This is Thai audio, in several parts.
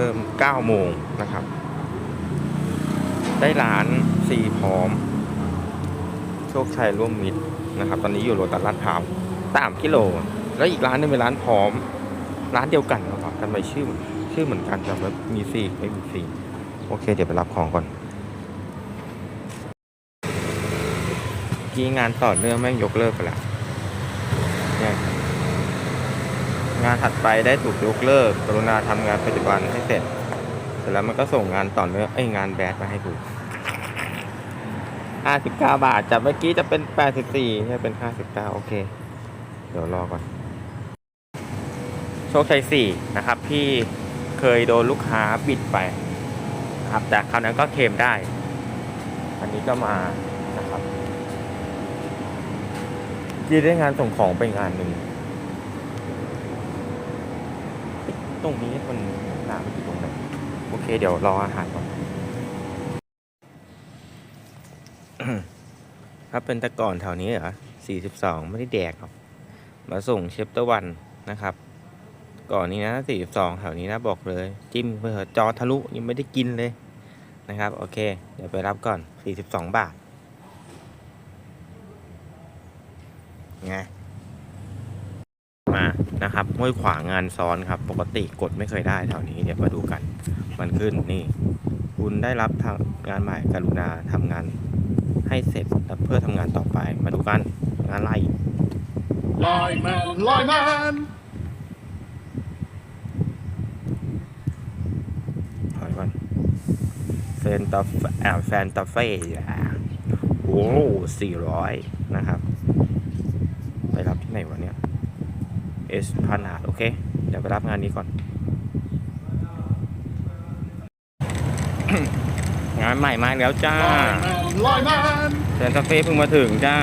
เริ่ม9โมงนะครับ ได้ร้านสี่พร้อม โชคชัยร่วมมิตรนะครับ ตอนนี้อยู่โรตัสลาดพร้าวสามกิโล แล้วอีกร้านนึงเป็นร้านพร้อม ร้านเดียวกันนะครับกันไปชื่อชื่อเหมือนกันแต่ว่ามีฟรีไม่มีฟรีโอเค เดี๋ยวไปรับของก่อนกี้งานต่อเนื่องแม่งยกเลิกไปแล้วเนี่ย งานถัดไปได้ถูกยกเลิก กรุณาทำงานปัจจุบันให้เสร็จ เสร็จแล้วมันก็ส่งงานต่อเนื่องไอ้งานแบดมาให้ดู59บาทจากเมื่อกี้จะเป็น84เนี่ยเป็น59โอเค เดี๋ยวรอก่อน โชคชัย4นะครับที่เคยโดนลูกค้าบิดไปนะครับ แต่คราวนั้นก็เคมได้ อันนี้ก็มานะครับยี่ได้งานส่งของไปงานหนึ่ง ต รงนี้มันหนาไปอยู่ตรงไหนโอเค เดี๋ยวรออาหารก่อนถ้าเป็นต่ก่อนแถวนี้เหรอ42ไม่ได้แดกหรอกมาส่งเชฟตะวันนะครับ ก่อนนี้นะ42แถวนี้นะบอกเลย จิ้มไปเถอจอทะลุยังไม่ได้กินเลยนะครับ โอเค เดี๋ยวไปรับก่อน42บาทไง นะครับห้วยขวางงานซ้อนครับ ปกติกดไม่เคยได้แถวนี้เดี๋ยวมาดูกัน มันขึ้นนี่ คุณได้รับทำงานใหม่กรุณาทำงานให้เสร็จแล้วเพื่อทำงานต่อไป มาดูกันงานไล่ Lineman, lineman. ถอยก่อนเฟนตาแอบแฟนตาเฟ่โอ้สี่ร้อยนะครับ ไปรับที่ไหนวะเนี่ย เอสพันหาดโอเค เดี๋ยวไปรับงานนี้ก่อน งานใหม่มาแล้วจ้า Lineman, lineman. แฟนตาเฟ่เพิ่งมาถึงจ้า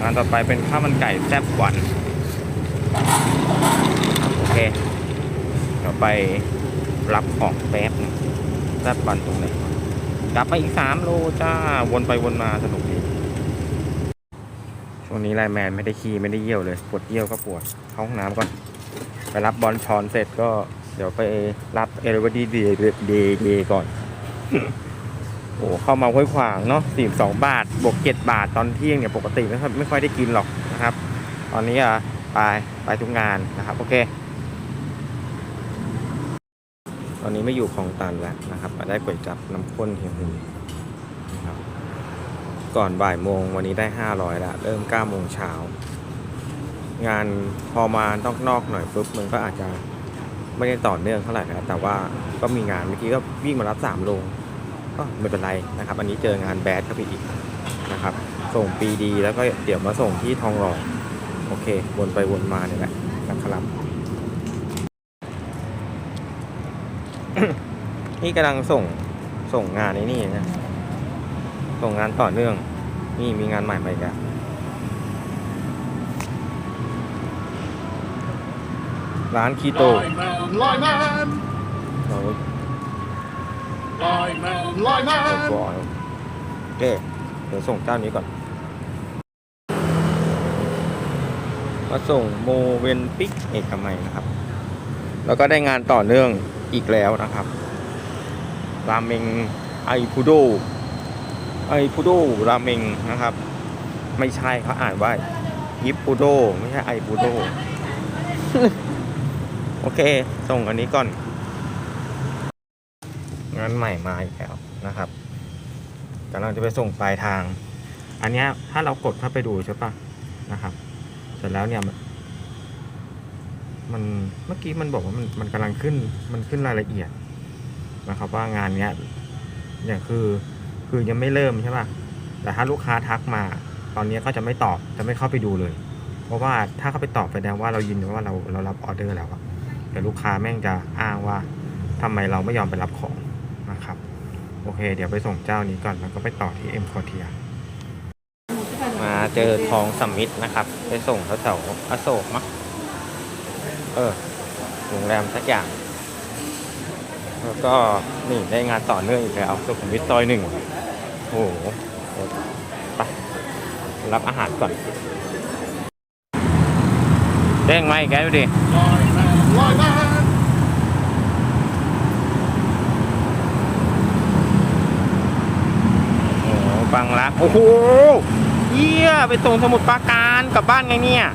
งานต่อไปเป็นข้าวมันไก่แซ่บหวานโอเคเดี๋ยวไปรับของแป๊บนึงแซ่บหวานตรงไหน กลับมาอีกสามโลจ้า วนไปวนมาสนุกดี ช่วงนี้ไลแมนไม่ได้ขี้ไม่ได้เยี่ยวเลยปวดเยี่ยวก็ปวดเข้าห้องน้ำก่อน ไปรับบอลชอนเสร็จก็เดี๋ยวไปรับเอเวอร์ดีเดย์เดย์เดย์ก่อนโอ้เข้ามาห้วยขวางเนาะสี่สองบาท บวกเจ็ดบาทตอนเที่ยงเนี่ยปกติไม่ค่อยไม่ค่อยได้กินหรอกนะครับ ตอนนี้อะไปไปทุกงานนะครับ โอเค ตอนนี้ไม่อยู่คลองตันแล้วนะครับมาได้ก๋วยจับน้ำข้นเฮียหุยนะครับก่อนบ่ายโมงวันนี้ได้ห้าร้อยละเริ่มเก้าโมงเช้างานพอมานอกๆหน่อยปุ๊บมันก็อาจจะไม่ได้ต่อเนื่องเท่าไหร่นะแต่ว่าก็มีงานเมื่อกี้ก็วิ่งมารับสามโลก็ไม่เป็นไรนะครับ อันนี้เจองานแบดเข้าไปอีกนะครับ ส่งปีดีแล้วก็เดี๋ยวมาส่งที่ทองหล่อโอเค วนไปวนมาเนี่ยแหละนะครับ นี่กำลังส่งส่งงานในนี่นะ ส่งงานต่อเนื่อง นี่มีงานใหม่มาอีกแล้วร้านคีโต Lineman, lineman. เรา Lineman, เรา lineman. ก่อนโอเคเดี๋ยวส่งเจ้านี้ก่อน มาส่งโมเวนปิกเอกมัยนะครับ แล้วก็ได้งานต่อเนื่องอีกแล้วนะครับ ราเมงไอพุโดไอพุโดราเมงนะครับ ไม่ใช่เขาอ่านว่ายิปปูโดไม่ใช่ไอปูโดโอเค ส่งอันนี้ก่อน งานใหม่มาอีกแล้วนะครับกำลังจะไปส่งปลายทาง อันนี้ถ้าเรากดเข้าไปดูใช่ปะนะครับ เสร็จแล้วเนี่ย มันเมื่อกี้มันบอกว่ามันมันกำลังขึ้นมันขึ้นรายละเอียดนะครับว่างานเนี้ยอย่างคือคือยังไม่เริ่มใช่ป่ะแต่ถ้าลูกค้าทักมา ตอนนี้ก็จะไม่ตอบจะไม่เข้าไปดูเลย เพราะว่าถ้าเข้าไปตอบแสดงว่าเรายินว่าเราเรารับออเดอร์แล้วอะแต่ลูกค้าแม่งจะอ้างว่าทำไมเราไม่ยอมไปรับของนะครับ โอเค เดี๋ยวไปส่งเจ้านี้ก่อนแล้วก็ไปต่อที่เอ็มคอเทียมาเจอทองสมิธนะครับ ไปส่งแถวๆอโศกมั้ง เออโรงแรมสักอย่าง แล้วก็นี่ได้งานต่อเนื่องอีกแล้วสุขุมวิทซอยหนึ่งโอ้โหไปรับอาหารก่อน เด้งไหมแกดูดิลอยแมนลอยแมนโอ้โหบังรัก โอ้โหเยี่ยไปส่งสมุดปราการกลับบ้านไงเนี่ย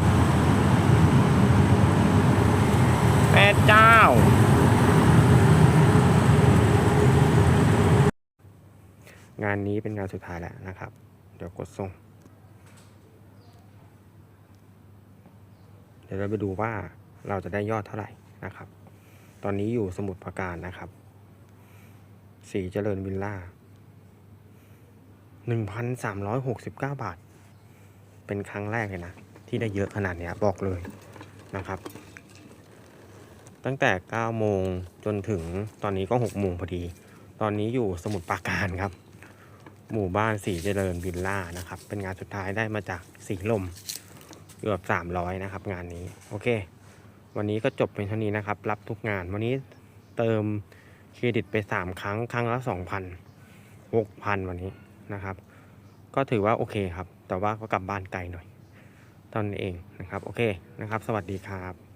แม่เจ้า งานนี้เป็นงานสุดท้ายแล้วนะครับ เดี๋ยวกดส่ง เดี๋ยวเราไปดูว่าเราจะได้ยอดเท่าไหร่นะครับ ตอนนี้อยู่สมุดปราการนะครับสีเจริญวิลล่าหนึ่งพันสามร้อยหกสิบเก้าบาท เป็นครั้งแรกเลยนะ ที่ได้เยอะขนาดเนี้ยบอกเลยนะครับ ตั้งแต่ 9 โมงจนถึงตอนนี้ก็ 6 โมงพอดี ตอนนี้อยู่สมุทรปราการครับ หมู่บ้านสีเจริญวิลล่านะครับ เป็นงานสุดท้ายได้มาจากสีลมเกือบ 300 นะครับ งานนี้ โอเค วันนี้ก็จบเป็นเท่านี้นะครับ รับทุกงาน วันนี้เติมเครดิตไป 3 ครั้ง ครั้งละ 2,000 6,000 วันนี้นะครับ ก็ถือว่าโอเคครับ แต่ว่าก็กลับบ้านไกลหน่อยตอนนี้เองนะครับ โอเคนะครับ สวัสดีครับ